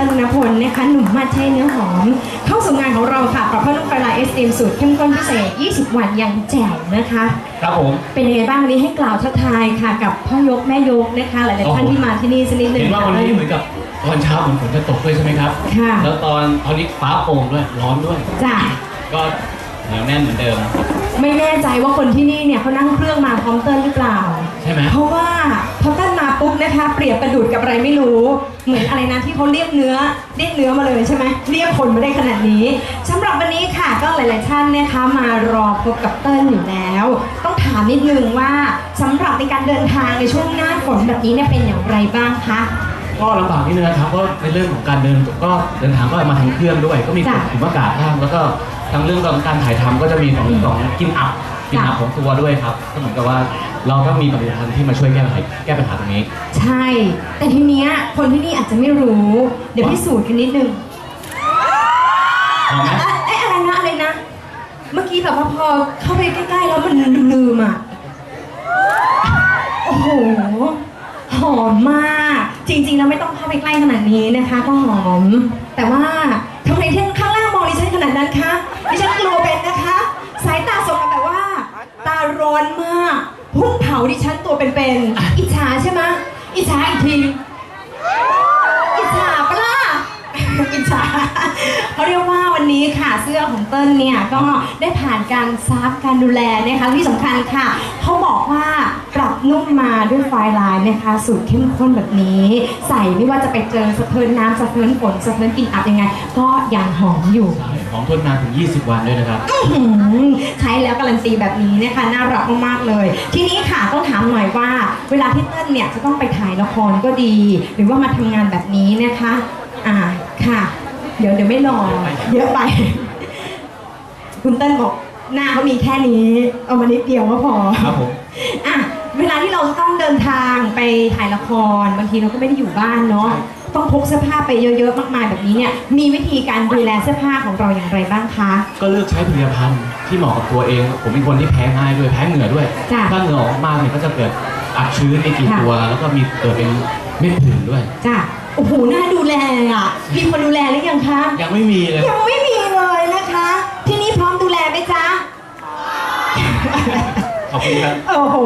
ติ้ลธนพลนะคะหนุ่มมาเท่เนื้อหอม เข้าสู่งานของเราค่ะปรับผ้านุ่มไฟลายเอสเอ็มสูตรเข้มข้นพิเศษ 20 วันยังแจ๋วนะคะ ครับผม เป็นยังไงบ้างวันนี้ให้กล่าวทักทายค่ะกับพ่อยกแม่ยกนะคะ หลายๆท่านโอ้โหที่มาที่นี่สักนิดหนึงเห็นว่าวันนี้เหมือนกับตอนเช้าเหมือนฝนจะตกด้วยใช่ไหมครับค่ะแล้วตอนตอนนี้ฟ้าโปร่งด้วยร้อนด้วยจ้ะก็เหนียวแน่นเหมือนเดิม ไม่แน่ใจว่าคนที่นี่เนี่ยเขานั่งเครื่องมาพร้อมเติ้ลหรือเปล่า ใช่ไหมเพราะว่าพอเต้นมา ปุ๊บนะคะ เปรียบประดุดกับอะไรไม่รู้ เหมือนอะไรนะที่เขาเรียกเนื้อเรียกเนื้อมาเลยใช่ไหมเรียกคนมาได้ขนาดนี้สำหรับวันนี้ค่ะก็หลาย ๆ ท่านนะคะมารอพบกับเติ้ลอยู่แล้ว ต้องถามนิดนึงว่าสำหรับในการเดินทางในช่วงหน้าฝนแบบนี้เนี่ยเป็นอย่างไรบ้างคะก็ลำบากนิดนึงนะครับก็ในเรื่องของการเดินก็เดินทางก็มาทางเครื่องด้วย ก็มีจ้ะขุมอากาศบ้างแล้วก็ทางเรื่องของการถ่ายทำก็จะมีของของกินอับกินอับจ้ะของตัวด้วยครับก็เหมือนกับว่า เราก็มีปฏิทินที่มาช่วยแก้ปัญหาแก้ปัญหาตรงนี้ ใช่ แต่ทีเนี้ยคนที่นี่อาจจะไม่รู้ เดี๋ยวพิสูจน์กันนิดนึงพอไหมเอ๊ะเอ๊ะอะไรนะอะไรนะ เมื่อกี้แบบว่าพอเข้าไปใกล้ๆแล้วมันลืมๆอะ โอ้โห หอมมาก จริงๆแล้วไม่ต้องเข้าไปใกล้ขนาดนี้นะคะ ก็หอม แต่ว่าทำไมที่ข้างล่างมองดิฉันขนาดนั้นคะดิฉันกลัวเป็นนะคะ สายตาส่งมาแบบว่า ตาร้อนมาก พุ่งเผาดิฉันตัวเป็นๆ อิจฉาใช่ไหมอิจฉาอีกที อิจฉาปะล่ะ อิจฉา เขาเรียกว่าวันนี้นี้ค่ะเสื้อของเติ้ลเนี่ยก็ได้ผ่านการซักการดูแลนะคะที่สำคัญค่ะเขาบอกว่าปรับนุ่มมาด้วยไฟลายนะคะสูตรเข้มข้นแบบนี้ ใส่ไม่ว่าจะไปเจอสะเทินน้ำสะเทินฝนสะเทินกลิ่นอับยังไง ก็ยังหอมอยู่ใช่หอมทนนานถึง 20 วันด้วยนะครับ อื้อหือใช้แล้วการันตีแบบนี้นะคะน่ารักมากๆเลย ทีนี้ค่ะต้องถามหน่อยว่า เวลาที่เติ้ลเนี่ยจะต้องไปถ่ายละครก็ดี หรือว่ามาทำงานแบบนี้นะคะ อ่าค่ะ เดี๋ยวเดี๋ยวไม่รอเยอะไป คุณเติ้ลบอกหน้าเขามีแค่นี้ เอามานิดเดียวก็พอครับผมอะเวลาที่เราต้องเดินทางไปถ่ายละครบางทีเราก็ไม่ได้อยู่บ้านเนาะต้องพกเสื้อผ้าไปเยอะๆมากมายแบบนี้เนี่ยมีวิธีการดูแลเสื้อผ้าของเราอย่างไรบ้างคะ ก็เลือกใช้ผลิตภัณฑ์ที่เหมาะกับตัวเอง ผมเป็นคนที่แพ้ง่ายด้วยแพ้เหงื่อด้วยจ้ะถ้าเหงื่อออกมากเนี่ยก็จะเกิดอับชื้นในกลิ่นค่ะตัว แล้วก็มีเกิดเป็นเม็ดผื่นด้วยจ้ะ โอ้โหน่าดูแลอะ มีคนดูแลหรือยังคะ ยังไม่มีเลย ยังไม่มี คุณครับ โอ้โห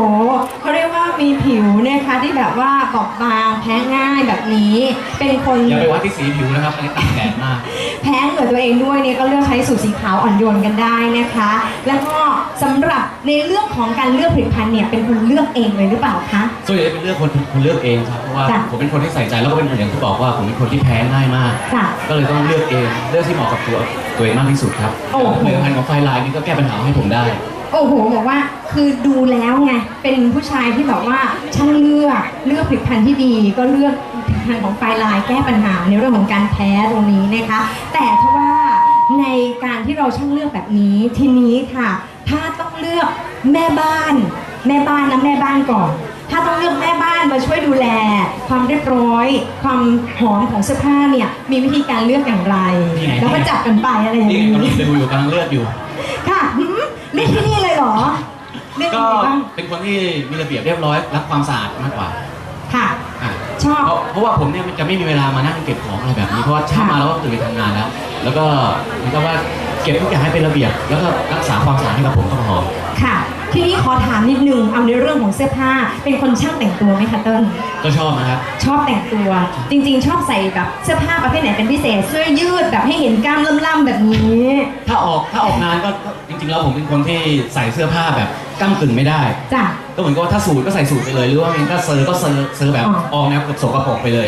เขาเรียกว่ามีผิวนะคะที่แบบว่าบอบบางแพ้ง่ายแบบนี้ เป็นคนอย่าไปวัดที่สีผิวนะครับอันนี้ตากแดดมาก แพ้เหงื่อตัวเองด้วยเนี่ยก็เลือกใช้สูตรสีขาวอ่อนโยนกันได้นะคะ แล้วก็สำหรับในเรื่องของการเลือกผลิตภัณฑ์เนี่ยเป็นคนเลือกเองเลยหรือเปล่าคะ ส่วนใหญ่เป็นเลือกคนคนเลือกเองครับเพราะว่าจ้ะผมเป็นคนที่ใส่ใจแล้วก็เป็นอย่างที่บอกว่าผมเป็นคนที่แพ้ง่ายมาก จ้ะก็เลยต้องเลือกเองเลือกที่เหมาะกับตัวตัวเองมากที่สุดครับโอ้โห ผลิตภัณฑ์ของไฟไลน์นี่ก็แก้ปัญหาให้ผมได้ โอ้โหบอกว่าคือดูแล้วไงเป็นผู้ชายที่แบบว่าช่างเลือกเลือกผลิตภัณฑ์ที่ดี ก็เลือกผลิตภัณฑ์ของไฟลายแก้ปัญหาในเรื่องของการแพ้ตรงนี้นะคะ แต่ถ้าว่าในการที่เราช่างเลือกแบบนี้ทีนี้ค่ะ ถ้าต้องเลือกแม่บ้าน แม่บ้านนะแม่บ้านก่อน ถ้าต้องเลือกแม่บ้านมาช่วยดูแล ความเรียบร้อย ความหอมของเสื้อผ้าเนี่ยมีวิธีการเลือกอย่างไรนี่ไงแล้วก็จับกันไปอะไรอย่างนี่ไงกำลันี้งดูอยู่กำลังเลือกอยู่ค่ะ หืมเล่นที่นี่เลยเหรอเล่นก็ที่ไหนบ้างเป็นคนที่มีระเบียบเรียบร้อยรักความสะอาดมากกว่าค่ะ อะชอบ เพราะเพราะว่าผมเนี่ยจะไม่มีเวลามานั่งเก็บของอะไรแบบนี้เพราะว่าเช้ามาแล้วก็ตื่นไปทำงานแล้ว แล้วก็เหมือนกับว่าเก็บทุกอย่างให้เป็นระเบียบ แล้วก็รักษาความสะอาดให้กับผมก็พอค่ะ ทีนี้ขอถามนิดนึงเอาในเรื่องของเสื้อผ้า เป็นคนช่างแต่งตัวไหมคะเติ้ลก็ชอบนะครับ ชอบแต่งตัว จริง ๆ ชอบใส่แบบเสื้อผ้าประเภทไหนเป็นพิเศษ เสื้อยืดแบบให้เห็นกล้ามล่ำๆแบบนี้ ถ้าออกถ้าออกงานก็จริงๆแล้วผมเป็นคนที่ใส่เสื้อผ้าแบบก้ากึ่งไม่ได้ จ้ะ ก็เหมือนกับว่าถ้าสูทก็ใส่สูทไปเลย หรือว่ามันก็เซอร์ก็เซอร์เซอร์แบบอ๋อ ออกแนวกับสกปรกไปเลย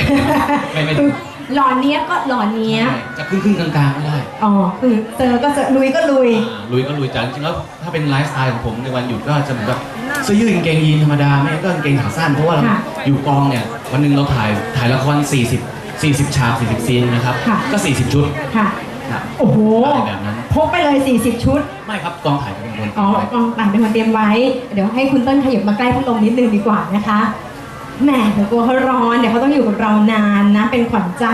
ไม่ไม่คือ หล่อเนี้ยบก็หล่อเนี้ยบจะครึ่งครึ่งๆกลางๆก็ได้อ๋อคือเจอก็เจอลุยก็ลุยอ่าลุยก็ลุยแต่จริงๆแล้วถ้าเป็นไลฟ์สไตล์ของผมในวันหยุดก็จะเหมือนแบบเสื้อยืดกางเกงยีนธรรมดาไม่งั้นก็กางเกงขาสั้นเพราะว่าเราค่ะอยู่กองเนี่ยวันหนึ่งเราถ่ายถ่ายละคร 40 40 ฉาก 40 ซีนนะครับค่ะก็ 40 ชุดค่ะครับโอ้โหอะไรแบบนั้น พกไปเลย 40 ชุด ไม่ครับกองถ่ายเป็นคนอ๋อกองต่างเป็นคนเตรียมไว้ เดี๋ยวให้คุณเต้นขยับมาใกล้พัดลมนิดนึงดีกว่านะคะ แหมเดี๋ยวกลัวเขาร้อนเดี๋ยวเขาต้องอยู่กับเรานานนะ เป็นขวัญใจ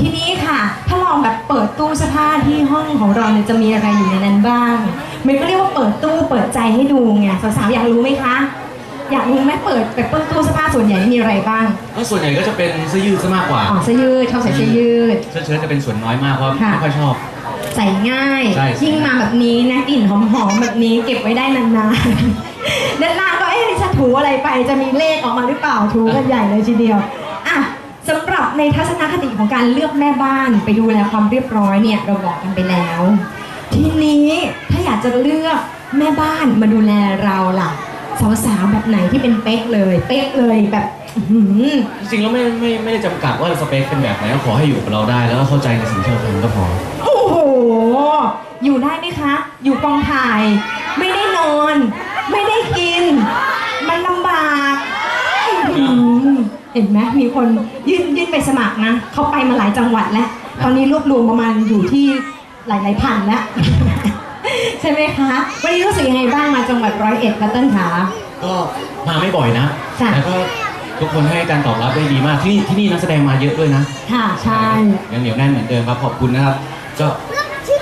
ทีนี้ค่ะ ถ้าลองแบบเปิดตู้เสื้อผ้าที่ห้องของเราเนี่ยจะมีอะไรอยู่ในนั้นบ้าง มันก็เรียกว่าเปิดตู้เปิดใจให้ดูไงสาวๆอยากรู้ไหมคะ อยากรู้ไหมเปิดแบบเปิดตู้เสื้อผ้าส่วนใหญ่มีอะไรบ้างก็ส่วนใหญ่ก็จะเป็นเสื้อยืดซะมากกว่าอ๋อเสื้อยืดชอบใส่เสื้อยืด เสื้อเชิ้ตจะเป็นส่วนน้อยมากเพราะค่ะไม่ค่อยชอบ ใส่ง่าย ใช่ ยิ่งมาแบบนี้นะกลิ่นหอมๆแบบนี้เก็บไว้ได้นานๆด้านล่างก็เอ๊ะดิฉัน ถูอะไรไปจะมีเลขออกมาหรือเปล่าถูกันใหญ่เลยทีเดียวอะสำหรับในทัศนคติของการเลือกแม่บ้านไปดูแลความเรียบร้อยเนี่ยเราบอกกันไปแล้ว ทีนี้ถ้าอยากจะเลือกแม่บ้านมาดูแลเราล่ะสาวๆแบบไหนที่เป็นเป๊กเลย เป๊กเลยแบบอื้อหือจริงๆแล้วไม่ไม่ไม่ได้จำกัดว่าสเปคเป็นแบบไหนก็ขอให้อยู่กับเราได้แล้วก็เข้าใจในสิ่งที่เราทำก็พอ โอ้โห อยู่ได้ไหมคะ อยู่กองถ่าย ไม่ได้นอน ไม่ได้กินมันลำบากอื้อหือ เห็นไหมมีคนยื่นยื่นไปสมัครนะเขาไปมาหลายจังหวัดแล้ว ตอนนี้รวบรวมประมาณอยู่ที่หลายหลายๆพันแล้ว ใช่ไหมคะ วันนี้รู้สึกยังไงบ้างมาจังหวัดร้อยเอ็ดกัตเติ้ลขาก็มาไม่บ่อยนะจ้ะแล้วก็ทุกคนให้การตอบรับได้ดีมากที่นี่ที่นี่นักแสดงมาเยอะด้วยนะ ค่ะใช่ยังเหนียวแน่นเหมือนเดิมครับขอบคุณนะครับ ก็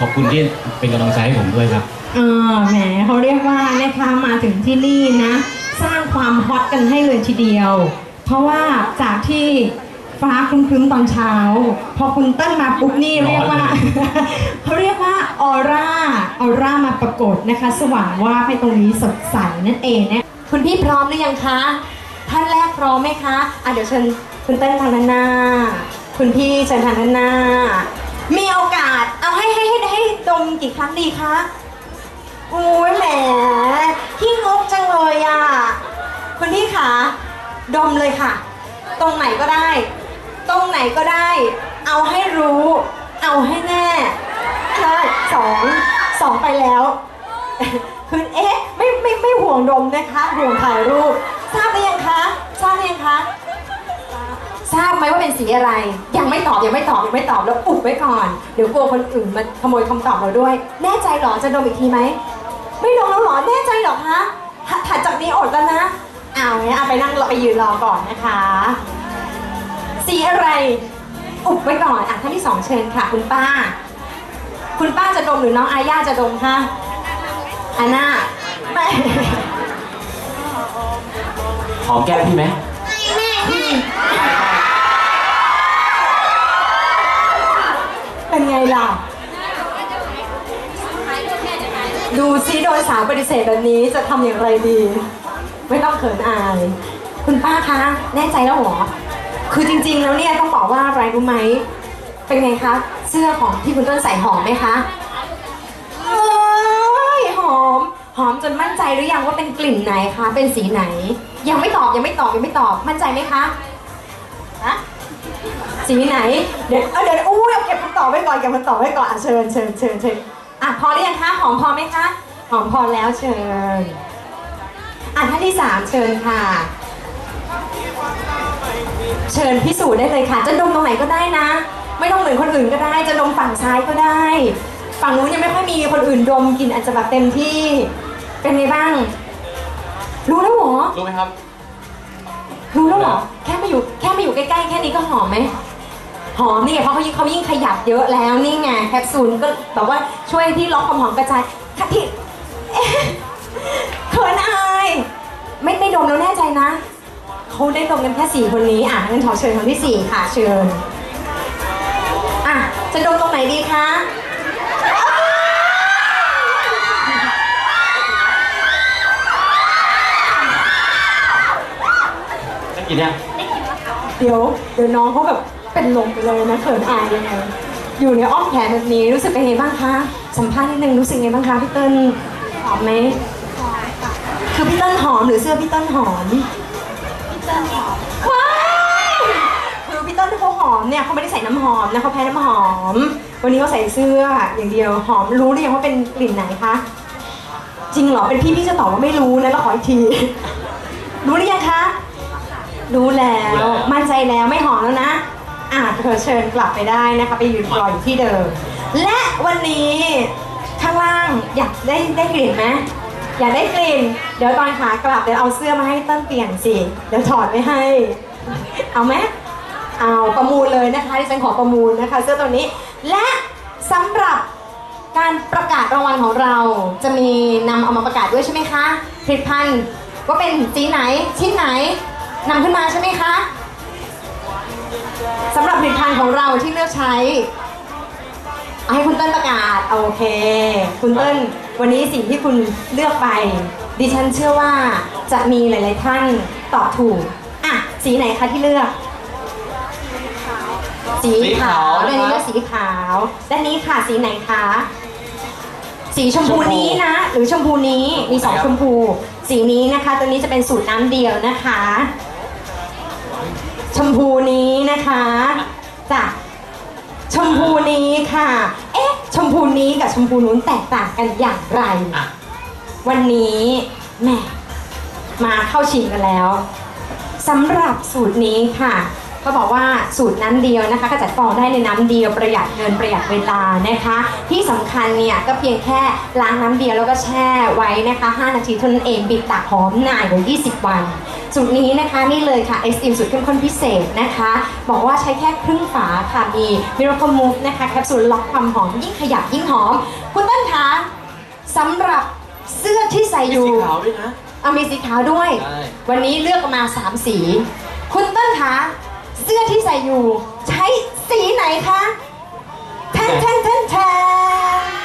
ขอบคุณที่เป็นกำลังใจให้ผมด้วยครับเออแหมเขาเรียกว่านะคะมาถึงที่นี่นะ สร้างความฮอตกันให้เลยทีเดียว เพราะว่าจากที่ฟ้าครึ้มๆตอนเช้า พอคุณเต้นมาปุ๊บนี่เรียกว่า เขาเรียกว่าออร่าออร่ามาปรากฏนะคะ สว่างว่าบให้ตรงนี้สดใสนั่นเองนะคุณพี่พร้อมหรือยังคะท่านแรกพร้อมไหมคะอะเดี๋ยวเชิญคุณเต้นทางด้านหน้า คุณพี่เชิญทางด้านหน้า มีโอกาสเอาให้ให้ให้ให้ดมกี่ครั้งดีคะโอ้ยแหมขี้งกจังเลยอะคุณพี่คะ ดมเลยค่ะ ตรงไหนก็ได้ ตรงไหนก็ได้ เอาให้รู้ เอาให้แน่ใช่สองสองไปแล้วคุณเอ๊ะไม่ไม่ไม่ห่วงดมนะคะห่วงถ่ายรูปทราบหรือยังคะทราบหรือยังคะทราบไหมว่าเป็นสีอะไร ยังไม่ตอบยังไม่ตอบยังไม่ตอบแล้วอุบไว้ก่อนเดี๋ยวกลัวคนอื่นมาขโมยคำตอบเราด้วย แน่ใจหรอจะดมอีกทีไหมไม่ดมแล้วหรอแน่ใจหรอคะถ้าถัดจากนี้อดแล้วนะ เอาเนี่ยเอาไปนั่งรอไปยืนรอก่อนนะคะ สีอะไร อุบไว้ก่อนอะท่านที่สองเชิญค่ะ คุณป้า คุณป้าจะดมหรือน้องอาญาจะดมคะอาน่าไม่หอมแก้มพี่ไหมเป็นไงล่ะ ดูซิโดยสาวปฏิเสธแบบนี้จะทำอย่างไรดี ไม่ต้องเขินอาย คุณป้าคะ แน่ใจแล้วเหรอ คือจริง ๆ แล้วเนี่ยต้องบอกว่าอะไรรู้ไหม เป็นไงคะ เสื้อของที่คุณต้นใส่หอมไหมคะเอ้ยหอม หอมจนมั่นใจหรือยังว่าเป็นกลิ่นไหนคะ เป็นสีไหน ยังไม่ตอบยังไม่ตอบยังไม่ตอบ มั่นใจไหมคะฮะสีไหน เดี๋ยวเอาเดี๋ยวอู้ยเอาเก็บคำตอบไว้ก่อนเก็บคำตอบไว้ก่อนอะเชิญเชิญเชิญเชิญอะพอหรือยังคะ หอมพอไหมคะ หอมพอแล้วเชิญ อะท่านที่สามเชิญค่ะ เชิญพิสูจน์ได้เลยค่ะ จะดมตรงไหนก็ได้นะ ไม่ต้องเหมือนคนอื่นก็ได้ จะดมฝั่งซ้ายก็ได้ ฝั่งนู้นยังไม่ค่อยมีคนอื่นดมกลินอาจจะแบบเต็มที่ เป็นไงบ้าง รู้แล้วเหรอ รู้ไหมครับ รู้แล้วเหรอ แค่มาอยู่แค่มาอยู่ใกล้ๆ แค่นี้ก็หอมไหมหอมนี่ไงเพราะเขายิ่งเขายิ่งขยับเยอะแล้วนี่ไงแคปซูลก็แบบว่าช่วยที่ล็อกความหอมกระจายค่ะพี่ ไม่ไม่ดมแล้วแน่ใจนะเขาได้ดมกันแค่สี่คนนี้อะงั้นขอเชิญคนที่สี่ค่ะ เชิญอะจะดมตรงไหนดีคะได้กินยังเดี๋ยวเดี๋ยวน้องเขาแบบเป็นลมไปเลยนะเขินอายยังไงอยู่ในอ้อมแขนแบบนี้รู้สึกเป็นไงบ้างคะสัมภาษณ์นิดนึงรู้สึกไงบ้างคะพี่เติ้ลหอมไหม คือพี่เติ้ลหอมหรือเสื้อพี่เติ้ลหอม พี่เติ้ลหอมว้ายคือพี่เติ้ลที่เขาหอมเนี่ยเขาไม่ได้ใส่น้ำหอมนะเขาแพ้น้ำหอม วันนี้เขาใส่เสื้ออย่างเดียวหอมรู้หรือยังว่าเป็นกลิ่นไหนคะ จริงเหรอเป็นพี่พี่จะตอบว่าไม่รู้นะเราขออีกที รู้หรือยังคะ รู้แล้ว มั่นใจแล้วไม่หอมแล้วนะอะเธอเชิญกลับไปได้นะคะไปยืนรออยู่ที่เดิม และวันนี้ข้างล่างอยากได้ได้กลิ่นไหมอยากได้กลิ่นเดี๋ยวตอนขากลับเดี๋ยวเอาเสื้อมาให้เต้นเปลี่ยนสิ เดี๋ยวถอดไว้ให้ เอาไหมเอาประมูลเลยนะคะที่ฉันขอประมูลนะคะ เสื้อตัวนี้ และสำหรับการประกาศรางวัลของเราจะมีนำเอามาประกาศด้วยใช่ไหมคะผลิตภัณฑ์ว่าเป็นสีไหนชิ้นไหนนำขึ้นมาใช่ไหมคะสำหรับผลิตภัณฑ์ของเราที่เลือกใช้ให้คุณเติ้ลประกาศโอเค คุณเติ้ลวันนี้สิ่งที่คุณเลือกไป ดิฉันเชื่อว่าจะมีหลาย ๆ ท่านตอบถูก อะ สีไหนคะที่เลือก สีสีขาขาววด้านนี้นะครับก็สีขาว ด้านนี้ค่ะสีไหนคะ สีชมพูชมพูนี้นะ หรือชมพูนี้ มีสองครับชมพู สีนี้นะคะ ตัวนี้จะเป็นสูตรน้ำเดียวนะคะ ชมพูนี้นะคะจ้ะชมพูนี้ค่ะ เอ๊ะ ชมพูนี้กับชมพูนู้นแตกต่างกันอย่างไรอะ วันนี้แม่มาเข้าชิงกันแล้วสำหรับสูตรนี้ค่ะก็บอกว่าสูตรน้ำเดียวนะคะขจัดฟองได้ในน้ำเดียวประหยัดเงินประหยัดเวลานะคะ ที่สำคัญเนี่ยก็เพียงแค่ล้างน้ำเดียวแล้วก็แช่ไว้นะคะ 5 นาทีเท่านั้นเองปิดตากหอมนานกว่า 20 วัน สูตรนี้นะคะนี่เลยค่ะ s อ m สูตรเข้มข้นพิเศษนะคะ บอกว่าใช้แค่ครึ่งฝาค่ะมี Miracle Move นะคะแคปซูลล็อกความหอมยิ่งขยับยิ่งหอม คุณต้นคะสำหรับ เสื้อที่ใส่อยู่ สีขาวด้วยนะ เอามีสีขาวด้วยวันนี้เลือกมาสามสี คุณต้นคะเสื้อที่ใส่อยู่ ใช้สีไหนคะแทนแทนแทนแทน